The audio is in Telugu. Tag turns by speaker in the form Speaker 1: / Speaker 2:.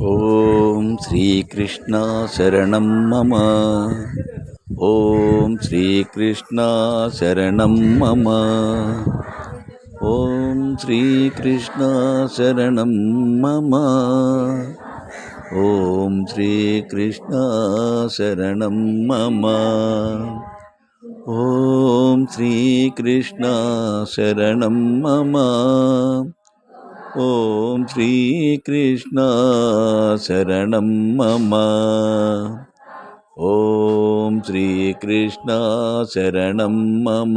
Speaker 1: ఓం శ్రీకృష్ణ శరణం మమ. ఓం శ్రీకృష్ణ శరణం మమ. ఓం శ్రీకృష్ణ శరణం మమ. ఓం శ్రీకృష్ణ శరణం మమ. ఓం శ్రీకృష్ణ శరణం మమ. ఓం శ్రీకృష్ణ శరణం మమ. ఓం శ్రీకృష్ణ శరణం మమ.